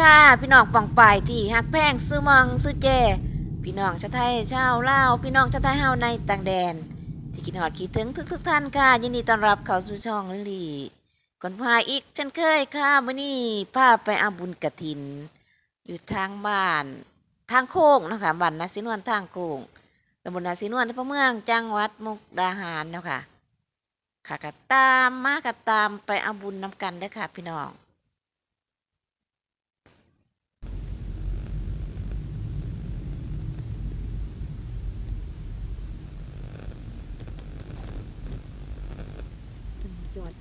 ค่ะ พี่น้องป่องป่ายที่ฮักแพงซื้อมองซื้อเจพี่น้องชาวไทยชาวลาวพี่น้องชาวไทยเฮาในต่างแดน ที่คิดฮอดคิดถึงทุกทุกท่านค่ะยินดีต้อนรับเข้าสู่ช่องลิลี่ก่อนพาอีกเช่นเคยค่ะมื้อนี้พาไปอาบุญกฐิน อยู่ทางบ้าน ทางโค้งนะคะบ้านนาสินวนทางโค้งตำบลนาสินวนอำเภอเมืองจังหวัดมุกดาหารเนาะค่ะค่ะก็ตามมาก็ตามไปอาบุญนำกันเด้อค่ะ พี่น้อง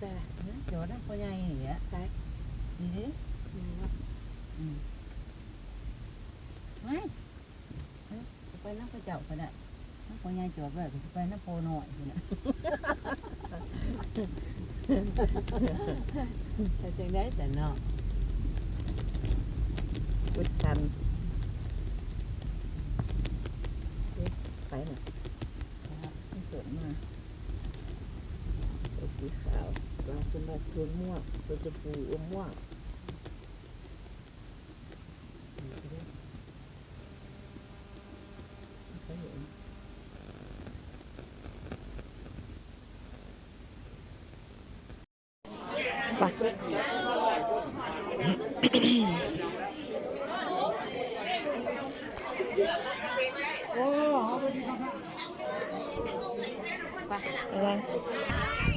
จวดจ้ะจอดได้พ่อใหญ่เหี้ยใช่นี่ดิอืมไม่ไปน้ำพระเจ้าก็ได้น้ำพ่อใหญ่จอดไว้ก็สิไปน้ำโพหน้อยพุ่นน่ะแต่จังได้แต่เนาะพุทธันไปหน่อยมันเกิดมาตัว สีขาวปลาสมบัติตัวม่วงตัวจะปูอมม่วงไม่เห็นไปอะไร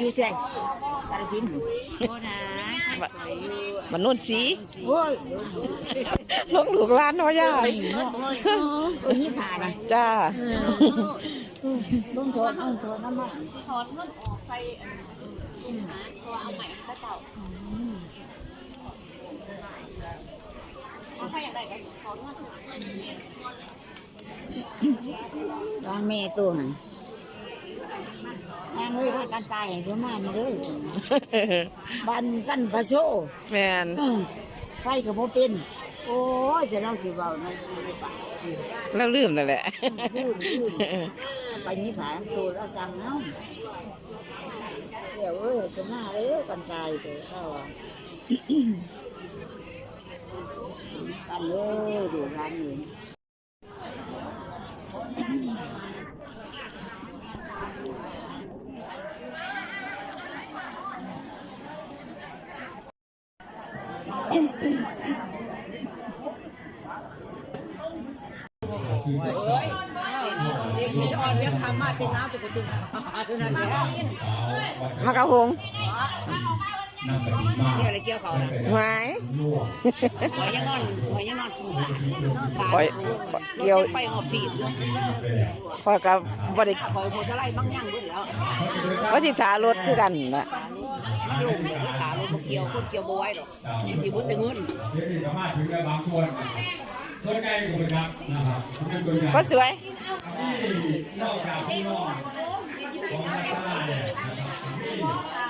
ยู่ใจกาลสินธุ์มันนุ่นสีโอ้ยลงลูกร้านเนาะย่าโอ้ยโอ้ยนี่ผ่านะจ้าลุงโทนเอาโทนน้ำมันตอน แม่ตัวหันนางเลยว่าการตายอย่างตัวมานี่เลยบันกันพระโซแมนเออไฟก็บ่เป็น โอ้ยจะเล่าสิเบานะไปแล้วลืมนั่นแหละลืมลืมไปนี่ผาตัวเราสั่งเนาะเดี๋ยวเอ้ยจะมาเอ้ยกันตายตัวเข้าอะกันเลยดูร้านนี้ มากระหงนั่งปฏิมานี่อะไรเกี่ยวเขานะหวายลวกหอยยังนอนหอยยังนอนปูสาปล่อยเกี่ยวไปหอบสีบคอยกับบริหอยโพสไลบางอย่างด้วยแล้วว่าสิถารถคือกันนะโยมเลยขาเลยเกี่ยวคนเกี่ยวบ่ไหรอกที่บุตรเงินเดี๋ยวนี้ก็มาถึงแล้บางส่วนส่วนใกล้คนครับนะครับเป็นตัวอย่างก็สวยนอกจากที่นอก ของพระเจ้าเนี่ย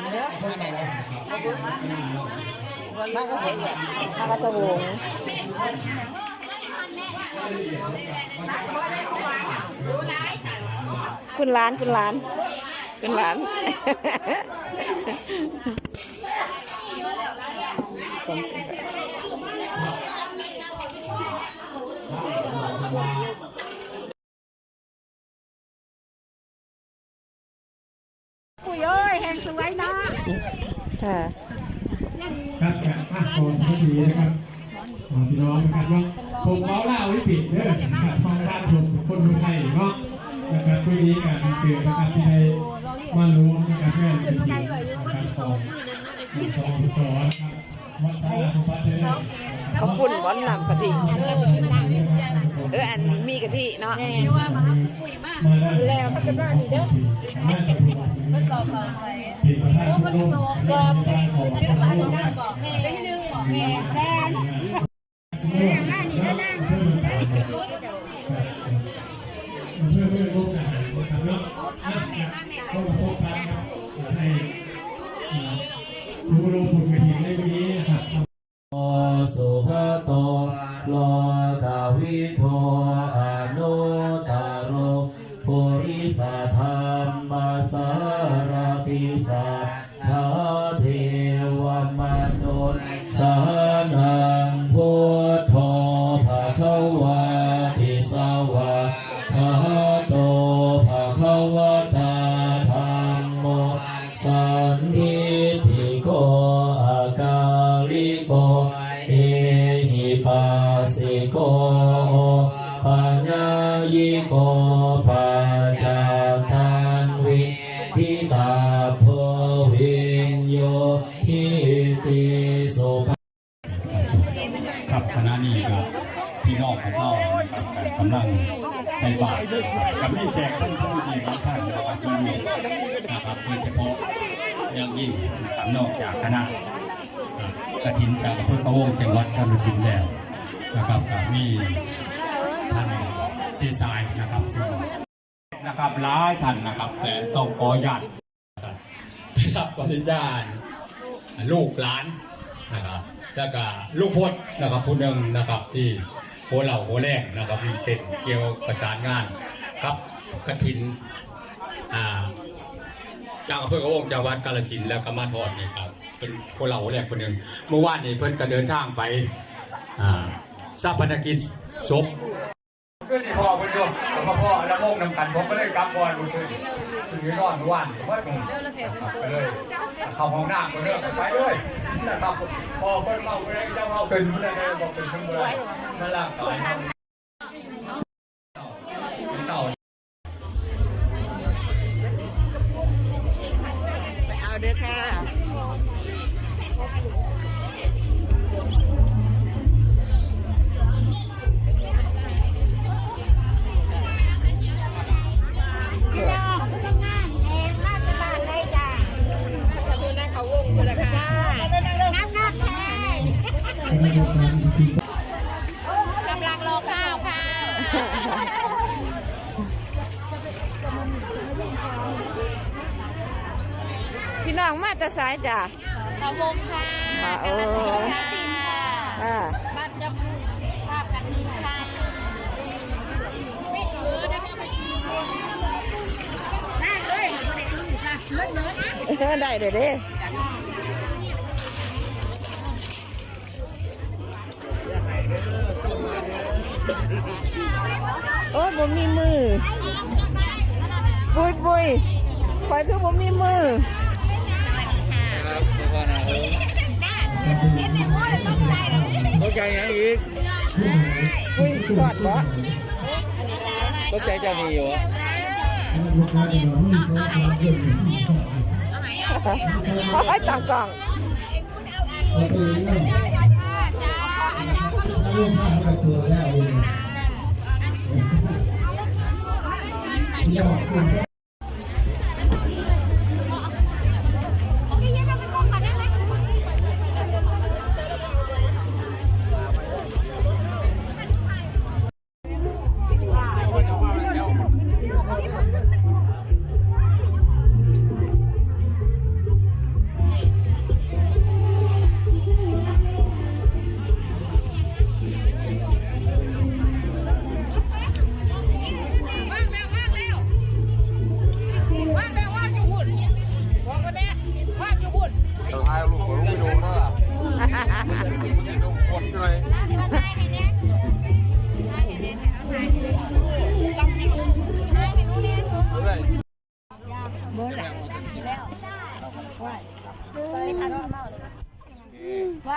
นะครับพวกเราครับมากระหงมากระสวงคุณร้านคุณร้านคุณร้านปุ้ยเอ้ยแหงสวยนะ ค่ะ ครับการภาคโอนก็ดีนะครับขอพี่น้องนะครับว่าผมเมาเหล้าวิปิดเด้อครับช่องบ้านผมคนไทย เนาะนะครับปีนี้การเกิดนะครับที่ได้มารู้นะครับแม่เป็นทีนะครับของสองต่อนะครับวัดสาราสุภัทรเด้อขอบคุณวันนำกะทิเอออันมีกะทิเนาะมาแล้วก็จะได้ดีเด้อทดสอบสอบใส่โอ้คนที่สอบสอบชื่อมาจะได้บอกให้ได้นึงบอกแม่ สารติสัทาเทวมนุษย์สานังพุทโธภะคะวะติสาวะภะโตภะคะวะตาธัมโมสันทิติโกอากาลิโกเอหิปัสสิโกปัญญายิโกปัจ พี่น้ากำลังใส่บาตรกับนี่แขกท่านผู้ดีบางท่านนะครับมาอยู่นะครับโดยเฉพาะอย่างยิ่งนะครับนอกจากคณะกระถินจากอำเภอพะวงจังหวัดกาฬสินธุ์แล้วนะครับก็มีท่านเสียสายนะครับนะครับหลายท่านนะครับแต่ต้องขออนุญาตนะครับขออนุญาตลูกหลานนะครับแล้วก็ลูกพจน์นะครับผู้หนึ่งนะครับที่ โหเหล่าโหแรงนะครับมีเต็ดเกี่ยวประสานงานกับกระถินอ่าจากอำเภอกระวงจังหวัดกาฬสินธุ์แล้วก็มาทอดนี่ครับเป็นโหเหล่าโหแรงคนหนึ่งเมื่อวานนี้เพิ่นก็เดินทางไปอ่าทราบพนักกิจศพเพื่อนพ่อเพื่อนร่วมพ่อพ่อแล้วโมงนำกันผมก็เลยกลับก่อนดูคือคือนอนเมื่อวานเมื่อหนุ่มไปเลย เข้าห้องน้ำก็เลิกไปเลยนะครับพอเพิ่นเมาไปเจ้าเมาเป็นผู้ใดบอกเป็นเพื่อนเลยนั่นล่ะสายเต่าเอาเด้อค่ะ กำลังรอข้าวค่ะ พี่น้องมาแต่สายจ้ะขาวงค่ะอ่าเออค่ะอ่าบ้านจะภาพกันนินค่ะเออได้มาไปกินได้ เลยค่ะเลิศเลิศได้เด้อเด้โอ้ยบ่มีมือ บุยบุยคอยคือบ่มีมือตกใจยังอีกบุยสอดบ่ตกใจเจ้านี่อยู่ไอ้ต่างกล่องว่า ง หว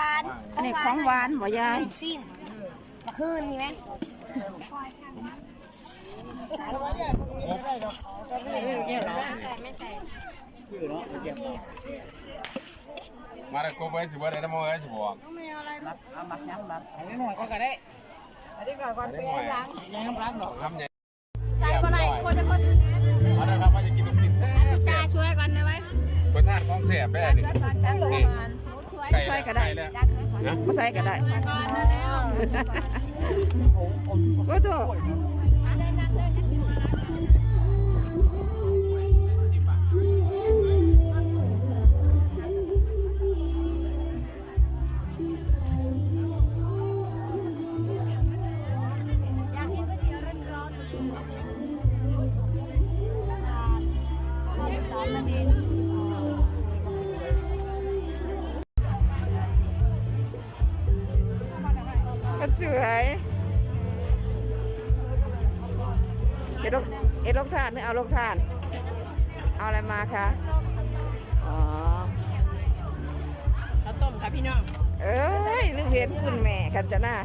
านอันนี้ของหวานบ่ยายสิ้นคืนนี่ไหมมาได้กบไว้สิว่าได้น้ำมันไว้สิบอกอันนี้หน่อยก็ก็ได้อันนี้ก่อนก่อนเปลี่ยนหลังยังน้ำล้างหรอกทำไงใส่ก็ได้คนจะคนมาได้ครับว่าจะกิน ช่วยกันได้ไหมเปิดทานของแซ่บได้นี่นี่ไก่ใส่ก็ได้แล้วมาใส่ก็ได้โอ้โถ หรือเอาลูกทาน เอาอะไรมาคะ อ๋อข้าวต้มค่ะพี่น้อง เอ้ยนึกเห็นคุณแม่กันจะน่า